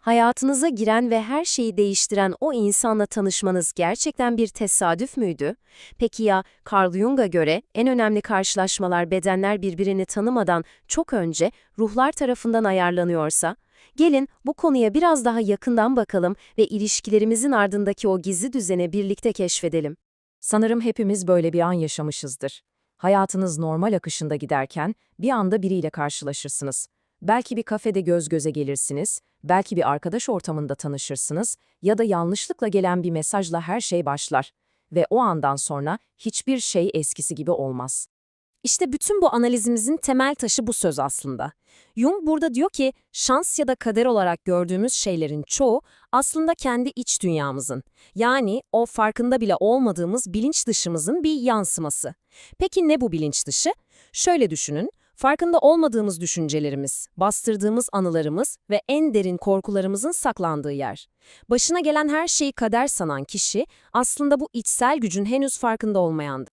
Hayatınıza giren ve her şeyi değiştiren o insanla tanışmanız gerçekten bir tesadüf müydü? Peki ya Carl Jung'a göre en önemli karşılaşmalar bedenler birbirini tanımadan çok önce ruhlar tarafından ayarlanıyorsa? Gelin bu konuya biraz daha yakından bakalım ve ilişkilerimizin ardındaki o gizli düzeni birlikte keşfedelim. Sanırım hepimiz böyle bir an yaşamışızdır. Hayatınız normal akışında giderken bir anda biriyle karşılaşırsınız. Belki bir kafede göz göze gelirsiniz, belki bir arkadaş ortamında tanışırsınız ya da yanlışlıkla gelen bir mesajla her şey başlar. Ve o andan sonra hiçbir şey eskisi gibi olmaz. İşte bütün bu analizimizin temel taşı bu söz aslında. Jung burada diyor ki şans ya da kader olarak gördüğümüz şeylerin çoğu aslında kendi iç dünyamızın. Yani o farkında bile olmadığımız bilinç dışımızın bir yansıması. Peki ne bu bilinç dışı? Şöyle düşünün, farkında olmadığımız düşüncelerimiz, bastırdığımız anılarımız ve en derin korkularımızın saklandığı yer. Başına gelen her şeyi kader sanan kişi aslında bu içsel gücün henüz farkında olmayandı.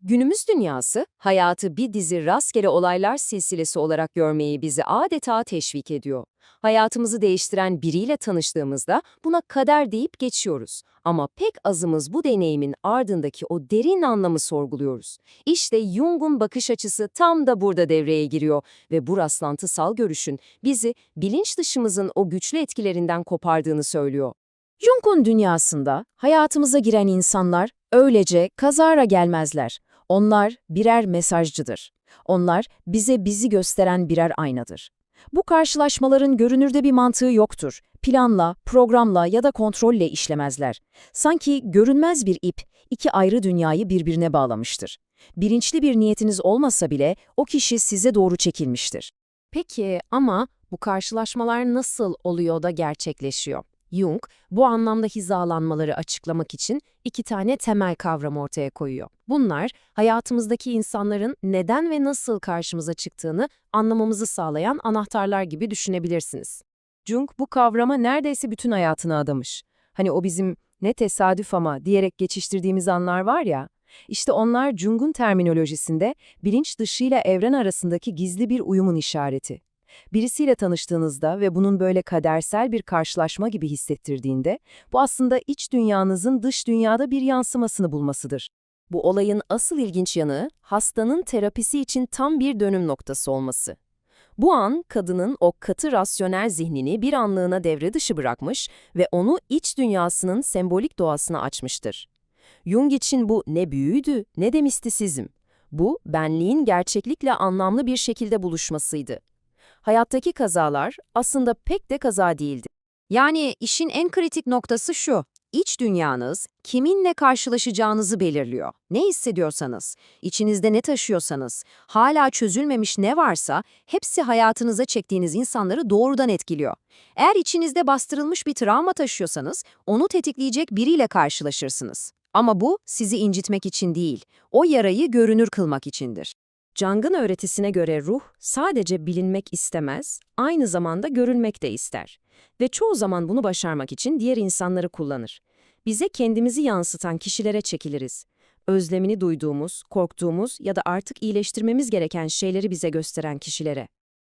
Günümüz dünyası, hayatı bir dizi rastgele olaylar silsilesi olarak görmeyi bizi adeta teşvik ediyor. Hayatımızı değiştiren biriyle tanıştığımızda buna kader deyip geçiyoruz. Ama pek azımız bu deneyimin ardındaki o derin anlamı sorguluyoruz. İşte Jung'un bakış açısı tam da burada devreye giriyor ve bu rastlantısal görüşün bizi bilinç dışımızın o güçlü etkilerinden kopardığını söylüyor. Jung'un dünyasında hayatımıza giren insanlar öylece kazara gelmezler. Onlar birer mesajcıdır. Onlar bize bizi gösteren birer aynadır. Bu karşılaşmaların görünürde bir mantığı yoktur. Planla, programla ya da kontrolle işlemezler. Sanki görünmez bir ip iki ayrı dünyayı birbirine bağlamıştır. Bilinçli bir niyetiniz olmasa bile o kişi size doğru çekilmiştir. Peki ama bu karşılaşmalar nasıl oluyor da gerçekleşiyor? Jung, bu anlamda hizalanmaları açıklamak için iki tane temel kavram ortaya koyuyor. Bunlar, hayatımızdaki insanların neden ve nasıl karşımıza çıktığını anlamamızı sağlayan anahtarlar gibi düşünebilirsiniz. Jung bu kavrama neredeyse bütün hayatını adamış. Hani o bizim ne tesadüf ama diyerek geçiştirdiğimiz anlar var ya, işte onlar Jung'un terminolojisinde bilinç dışıyla evren arasındaki gizli bir uyumun işareti. Birisiyle tanıştığınızda ve bunun böyle kadersel bir karşılaşma gibi hissettirdiğinde, bu aslında iç dünyanızın dış dünyada bir yansımasını bulmasıdır. Bu olayın asıl ilginç yanı, hastanın terapisi için tam bir dönüm noktası olması. Bu an, kadının o katı rasyonel zihnini bir anlığına devre dışı bırakmış ve onu iç dünyasının sembolik doğasına açmıştır. Jung için bu ne büyüydü ne de mistisizm. Bu, benliğin gerçeklikle anlamlı bir şekilde buluşmasıydı. Hayattaki kazalar aslında pek de kaza değildi. Yani işin en kritik noktası şu. İç dünyanız kiminle karşılaşacağınızı belirliyor. Ne hissediyorsanız, içinizde ne taşıyorsanız, hala çözülmemiş ne varsa hepsi hayatınıza çektiğiniz insanları doğrudan etkiliyor. Eğer içinizde bastırılmış bir travma taşıyorsanız onu tetikleyecek biriyle karşılaşırsınız. Ama bu sizi incitmek için değil, o yarayı görünür kılmak içindir. Jung'ın öğretisine göre ruh sadece bilinmek istemez, aynı zamanda görülmek de ister. Ve çoğu zaman bunu başarmak için diğer insanları kullanır. Bize kendimizi yansıtan kişilere çekiliriz. Özlemini duyduğumuz, korktuğumuz ya da artık iyileştirmemiz gereken şeyleri bize gösteren kişilere.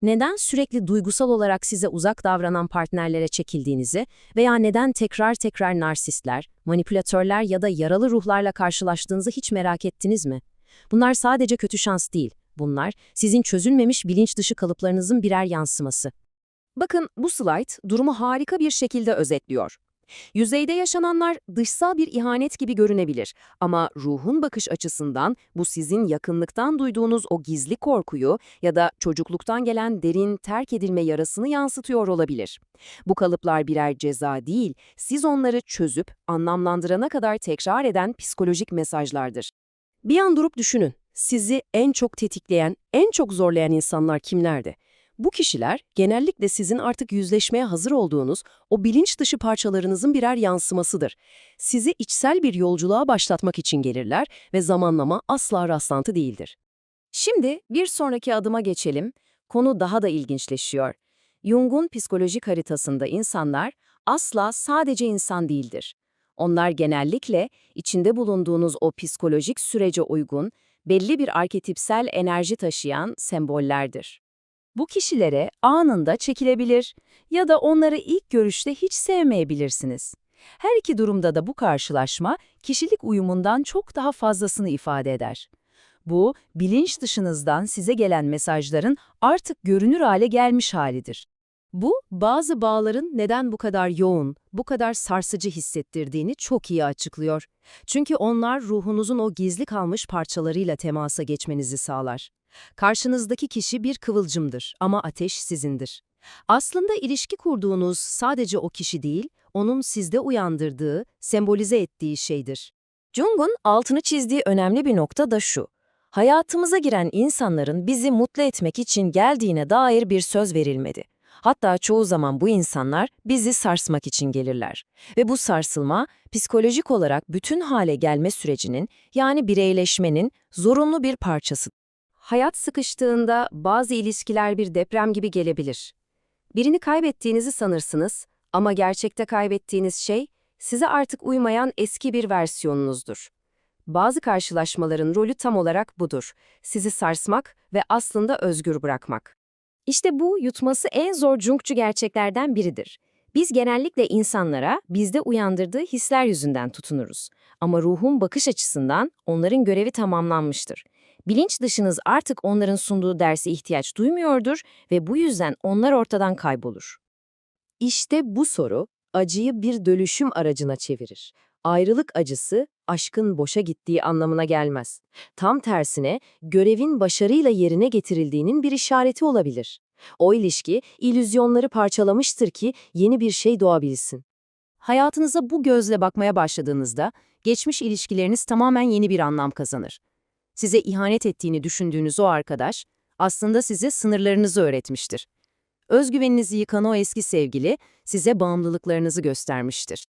Neden sürekli duygusal olarak size uzak davranan partnerlere çekildiğinizi veya neden tekrar tekrar narsistler, manipülatörler ya da yaralı ruhlarla karşılaştığınızı hiç merak ettiniz mi? Bunlar sadece kötü şans değil. Bunlar sizin çözülmemiş bilinç dışı kalıplarınızın birer yansıması. Bakın bu slide durumu harika bir şekilde özetliyor. Yüzeyde yaşananlar dışsal bir ihanet gibi görünebilir ama ruhun bakış açısından bu sizin yakınlıktan duyduğunuz o gizli korkuyu ya da çocukluktan gelen derin terk edilme yarasını yansıtıyor olabilir. Bu kalıplar birer ceza değil, siz onları çözüp anlamlandırana kadar tekrar eden psikolojik mesajlardır. Bir an durup düşünün. Sizi en çok tetikleyen, en çok zorlayan insanlar kimlerdi? Bu kişiler genellikle sizin artık yüzleşmeye hazır olduğunuz o bilinç dışı parçalarınızın birer yansımasıdır. Sizi içsel bir yolculuğa başlatmak için gelirler ve zamanlama asla rastlantı değildir. Şimdi bir sonraki adıma geçelim. Konu daha da ilginçleşiyor. Jung'un psikolojik haritasında insanlar asla sadece insan değildir. Onlar genellikle içinde bulunduğunuz o psikolojik sürece uygun, belli bir arketipsel enerji taşıyan sembollerdir. Bu kişilere anında çekilebilir ya da onları ilk görüşte hiç sevmeyebilirsiniz. Her iki durumda da bu karşılaşma kişilik uyumundan çok daha fazlasını ifade eder. Bu, bilinç dışınızdan size gelen mesajların artık görünür hale gelmiş halidir. Bu, bazı bağların neden bu kadar yoğun, bu kadar sarsıcı hissettirdiğini çok iyi açıklıyor. Çünkü onlar ruhunuzun o gizli kalmış parçalarıyla temasa geçmenizi sağlar. Karşınızdaki kişi bir kıvılcımdır ama ateş sizindir. Aslında ilişki kurduğunuz sadece o kişi değil, onun sizde uyandırdığı, sembolize ettiği şeydir. Jung'un altını çizdiği önemli bir nokta da şu. Hayatımıza giren insanların bizi mutlu etmek için geldiğine dair bir söz verilmedi. Hatta çoğu zaman bu insanlar bizi sarsmak için gelirler. Ve bu sarsılma, psikolojik olarak bütün hale gelme sürecinin, yani bireyleşmenin zorunlu bir parçası. Hayat sıkıştığında bazı ilişkiler bir deprem gibi gelebilir. Birini kaybettiğinizi sanırsınız ama gerçekte kaybettiğiniz şey size artık uymayan eski bir versiyonunuzdur. Bazı karşılaşmaların rolü tam olarak budur. Sizi sarsmak ve aslında özgür bırakmak. İşte bu yutması en zor Jungçu gerçeklerden biridir. Biz genellikle insanlara bizde uyandırdığı hisler yüzünden tutunuruz. Ama ruhun bakış açısından onların görevi tamamlanmıştır. Bilinç dışınız artık onların sunduğu derse ihtiyaç duymuyordur ve bu yüzden onlar ortadan kaybolur. İşte bu soru acıyı bir dönüşüm aracına çevirir. Ayrılık acısı aşkın boşa gittiği anlamına gelmez. Tam tersine görevin başarıyla yerine getirildiğinin bir işareti olabilir. O ilişki illüzyonları parçalamıştır ki yeni bir şey doğabilsin. Hayatınıza bu gözle bakmaya başladığınızda, geçmiş ilişkileriniz tamamen yeni bir anlam kazanır. Size ihanet ettiğini düşündüğünüz o arkadaş, aslında size sınırlarınızı öğretmiştir. Özgüveninizi yıkan o eski sevgili, size bağımlılıklarınızı göstermiştir.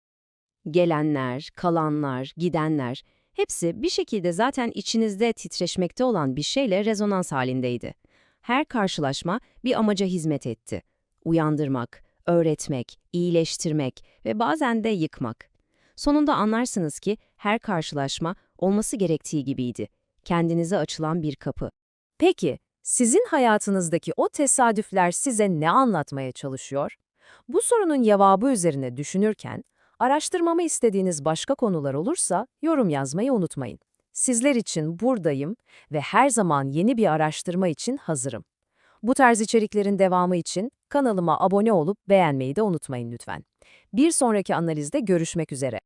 Gelenler, kalanlar, gidenler, hepsi bir şekilde zaten içinizde titreşmekte olan bir şeyle rezonans halindeydi. Her karşılaşma bir amaca hizmet etti. Uyandırmak, öğretmek, iyileştirmek ve bazen de yıkmak. Sonunda anlarsınız ki her karşılaşma olması gerektiği gibiydi. Kendinize açılan bir kapı. Peki, sizin hayatınızdaki o tesadüfler size ne anlatmaya çalışıyor? Bu sorunun cevabı üzerine düşünürken, araştırmamı istediğiniz başka konular olursa yorum yazmayı unutmayın. Sizler için buradayım ve her zaman yeni bir araştırma için hazırım. Bu tarz içeriklerin devamı için kanalıma abone olup beğenmeyi de unutmayın lütfen. Bir sonraki analizde görüşmek üzere.